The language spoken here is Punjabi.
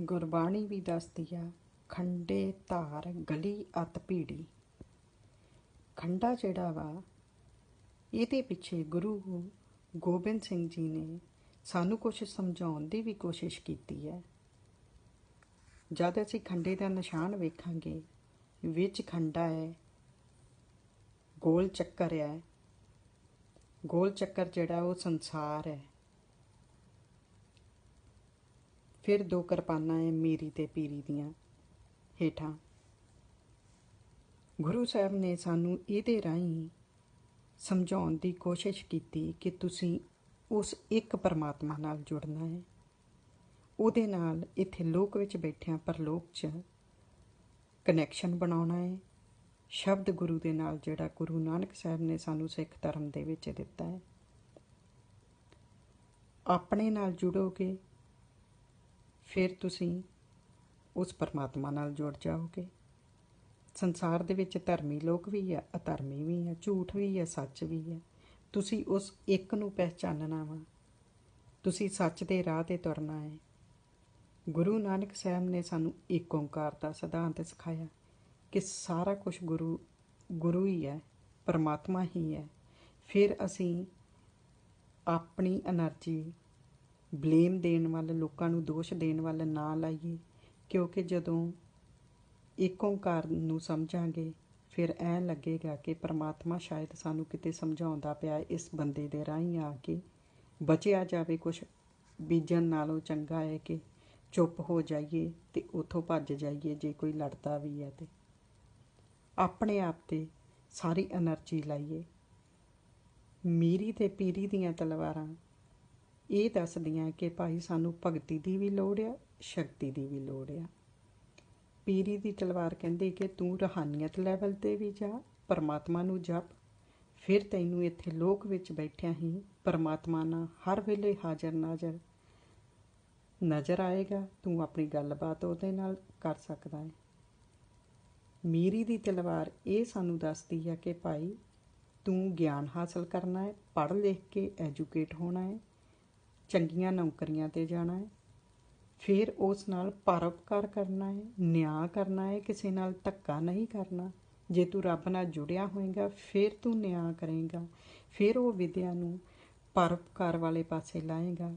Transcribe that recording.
ਗੁਰਬਾਣੀ ਵੀ ਦੱਸਦੀ ਆ, ਖੰਡੇ ਧਾਰ ਗਲੀ ਅਤ ਭੀੜੀ। ਖੰਡਾ ਜਿਹੜਾ ਵਾ, ਇਹਦੇ ਪਿੱਛੇ ਗੁਰੂ ਗੋਬਿੰਦ ਸਿੰਘ ਜੀ ਨੇ ਸਾਨੂੰ ਕੁਝ ਸਮਝਾਉਣ ਦੀ ਵੀ ਕੋਸ਼ਿਸ਼ ਕੀਤੀ ਹੈ। ਜਦ ਅਸੀਂ ਖੰਡੇ ਦਾ ਨਿਸ਼ਾਨ ਵੇਖਾਂਗੇ, ਵਿੱਚ ਖੰਡਾ ਹੈ, ਗੋਲ ਚੱਕਰ ਹੈ। ਗੋਲ ਚੱਕਰ ਜਿਹੜਾ ਉਹ ਸੰਸਾਰ ਹੈ। ਫਿਰ ਦੋ ਕਿਰਪਾਨਾਂ ਹੈ ਮੀਰੀ ਤੇ ਪੀਰੀ ਦੀਆਂ ਹੇਠਾਂ। ਗੁਰੂ ਸਾਹਿਬ ਨੇ ਸਾਨੂੰ ਇਹਦੇ ਰਾਹੀਂ ਸਮਝਾਉਣ ਦੀ ਕੋਸ਼ਿਸ਼ ਕੀਤੀ ਕਿ ਤੁਸੀਂ ਉਸ ਇੱਕ ਪਰਮਾਤਮਾ ਨਾਲ ਜੁੜਨਾ ਹੈ। ਉਹਦੇ ਨਾਲ ਇੱਥੇ ਲੋਕ ਵਿੱਚ ਬੈਠਿਆਂ ਪਰਲੋਕ 'ਚ ਕਨੈਕਸ਼ਨ ਬਣਾਉਣਾ ਹੈ। ਸ਼ਬਦ ਗੁਰੂ ਦੇ ਨਾਲ ਜਿਹੜਾ ਗੁਰੂ ਨਾਨਕ ਸਾਹਿਬ ਨੇ ਸਾਨੂੰ ਸਿੱਖ ਧਰਮ ਦੇ ਵਿੱਚ ਦਿੱਤਾ ਹੈ। ਆਪਣੇ ਨਾਲ ਜੁੜੋਗੇ ਫਿਰ ਤੁਸੀਂ ਉਸ ਪਰਮਾਤਮਾ ਨਾਲ ਜੁੜ ਜਾਓਗੇ। ਸੰਸਾਰ ਦੇ ਵਿੱਚ ਧਰਮੀ ਲੋਕ ਵੀ ਆ, ਅਧਰਮੀ ਵੀ ਆ, ਝੂਠ ਵੀ ਆ, ਸੱਚ ਵੀ ਆ। ਤੁਸੀਂ ਉਸ ਇੱਕ ਨੂੰ ਪਹਿਚਾਨਣਾ ਵਾ। ਤੁਸੀਂ ਸੱਚ ਦੇ ਰਾਹ ਤੇ ਤੁਰਨਾ ਹੈ। ਗੁਰੂ ਨਾਨਕ ਸਾਹਿਬ ਨੇ ਸਾਨੂੰ ਏਕ ਓੰਕਾਰ ਦਾ ਸਿਧਾਂਤ ਸਿਖਾਇਆ ਕਿ ਸਾਰਾ ਕੁਝ ਗੁਰੂ ਗੁਰੂ ਹੀ ਹੈ, ਪਰਮਾਤਮਾ ਹੀ ਹੈ। ਫਿਰ ਅਸੀਂ ਆਪਣੀ એનર્ਜੀ ਬਲੇਮ ਦੇਣ ਵੱਲ, ਲੋਕਾਂ ਨੂੰ ਦੋਸ਼ ਦੇਣ ਵੱਲ ਨਾ ਲਾਈਏ, ਕਿਉਂਕਿ ਜਦੋਂ ਇੱਕ ਓੰਕਾਰ ਨੂੰ ਸਮਝਾਂਗੇ, ਫਿਰ ਐ ਲੱਗੇਗਾ ਕਿ ਪਰਮਾਤਮਾ ਸ਼ਾਇਦ ਸਾਨੂੰ ਕਿਤੇ ਸਮਝਾਉਂਦਾ ਪਿਆ ਇਸ ਬੰਦੇ ਦੇ ਰਾਹੀਂ ਆ ਕੇ ਬਚਿਆ ਜਾਵੇ ਕੁਛ, ਬੀਜਣ ਨਾਲੋਂ ਚੰਗਾ ਹੈ ਕਿ ਚੁੱਪ ਹੋ ਜਾਈਏ ਤੇ ਉਥੋਂ ਭੱਜ ਜਾਈਏ ਜੇ ਕੋਈ ਲੜਦਾ ਵੀ ਹੈ ਤੇ। ਆਪਣੇ ਆਪ ਤੇ ਸਾਰੀ એનર્ਜੀ ਲਾਈਏ। ਮੀਰੀ ਤੇ ਪੀਰੀ ਦੀਆਂ ਤਲਵਾਰਾਂ ਇਹ ਦੱਸਦੀਆਂ ਕਿ ਭਾਈ ਸਾਨੂੰ ਭਗਤੀ ਦੀ ਵੀ ਲੋੜ ਆ, ਸ਼ਕਤੀ ਦੀ ਵੀ ਲੋੜ ਆ। ਪੀਰੀ ਦੀ ਤਲਵਾਰ ਕਹਿੰਦੇ ਕਿ ਤੂੰ ਰਹਾਨੀਅਤ ਲੈਵਲ ਤੇ ਵੀ ਜਾ, ਪਰਮਾਤਮਾ ਨੂੰ ਜਪ। ਫਿਰ ਤੈਨੂੰ ਇੱਥੇ ਲੋਕ ਵਿੱਚ ਬੈਠਿਆ ਹੀ ਪਰਮਾਤਮਾ ਨਾਲ ਹਰ ਵੇਲੇ ਹਾਜ਼ਰ ਨਾਜ਼ਰ ਨਜ਼ਰ ਆਏਗਾ। ਤੂੰ ਆਪਣੀ ਗੱਲਬਾਤ ਉਹਦੇ ਨਾਲ ਕਰ ਸਕਦਾ ਹੈ। ਮੀਰੀ ਦੀ ਤਲਵਾਰ ਇਹ ਸਾਨੂੰ ਦੱਸਦੀ ਹੈ ਕਿ ਭਾਈ ਤੂੰ ਗਿਆਨ ਹਾਸਲ ਕਰਨਾ ਹੈ, ਪੜ੍ਹ ਲਿਖ ਕੇ ਐਜੂਕੇਟ ਹੋਣਾ ਹੈ। ਚੰਗੀਆਂ ਨੌਕਰੀਆਂ ਤੇ ਜਾਣਾ ਹੈ। ਫਿਰ ਉਸ ਨਾਲ ਪਰਉਪਕਾਰ ਕਰਨਾ ਹੈ, ਨਿਆਂ ਕਰਨਾ ਹੈ, ਕਿਸੇ ਨਾਲ ਧੱਕਾ ਨਹੀਂ ਕਰਨਾ। ਜੇ ਤੂੰ ਰੱਬ ਨਾਲ ਜੁੜਿਆ ਹੋਏਗਾ, ਫਿਰ ਤੂੰ ਨਿਆਂ ਕਰੇਗਾ। ਫਿਰ ਉਹ ਵਿਦਿਆ ਨੂੰ ਪਰਉਪਕਾਰ ਵਾਲੇ ਪਾਸੇ ਲਾਏਗਾ।